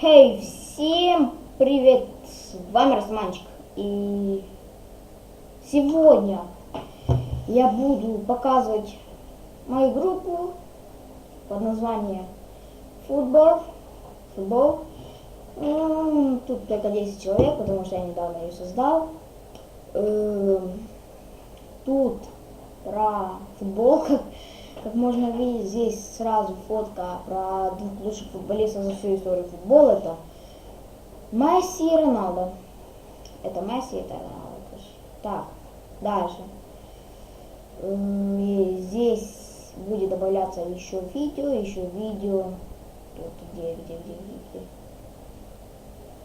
Хей, всем привет! С вами Росманчик. И сегодня я буду показывать мою группу под названием Футбол. Футбол. Тут только 10 человек, потому что я недавно ее создал. Эм, Тут про футбол, как, можно видеть, здесь сразу фотка про двух лучших футболистов за всю историю футбола. Это Месси и Роналдо. Это Месси, это Роналдо. Так, дальше. И Здесь будет добавляться еще видео, еще видео. Тут где, где, где, где,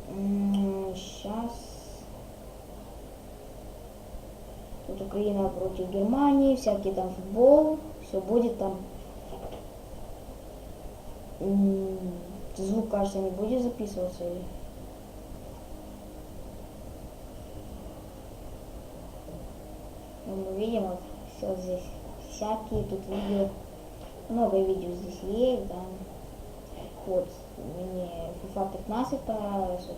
где. Сейчас. Тут Украина против Германии, всякий там футбол, все будет там. Звук, кажется, не будет записываться или... Ну, мы видим, вот все здесь всякие тут видео. Много видео здесь есть, да. Вот, мне FIFA 15 понравилось. Вот.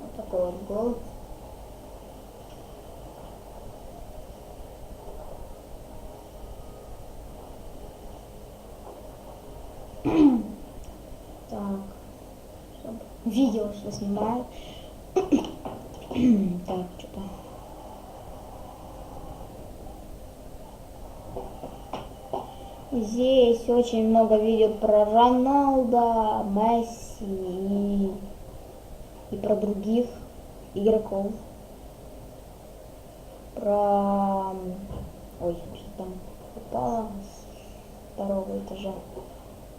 Вот такой вот гол. Так. Видео, что снимаю. так, что-то. Здесь очень много видео про Роналда, Месси и, и про других игроков. Про... Ой, что там упало с второго этажа.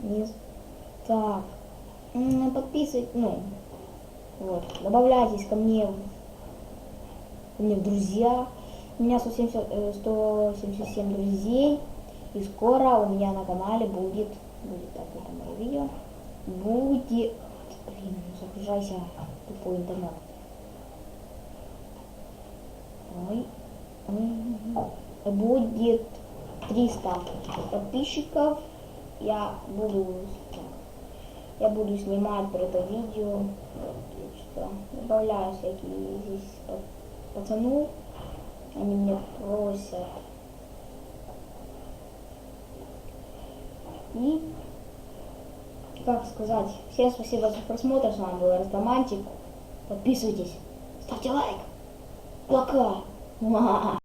Вниз. Так. М, Подписывать, ну, вот, добавляйтесь ко мне, ко мне в друзья. У меня 170, э, 177 друзей. И скоро у меня на канале будет, будет так, это мое видео, будет, блин, загружайся, тупой интернет. Ой, будет 300 подписчиков. Я буду, я буду снимать про это видео. Что, добавляю всякие здесь па- пацанов. Они меня просят. И, как сказать, всем спасибо за просмотр. С вами был Растамантик. Подписывайтесь, ставьте лайк. Пока. Муа.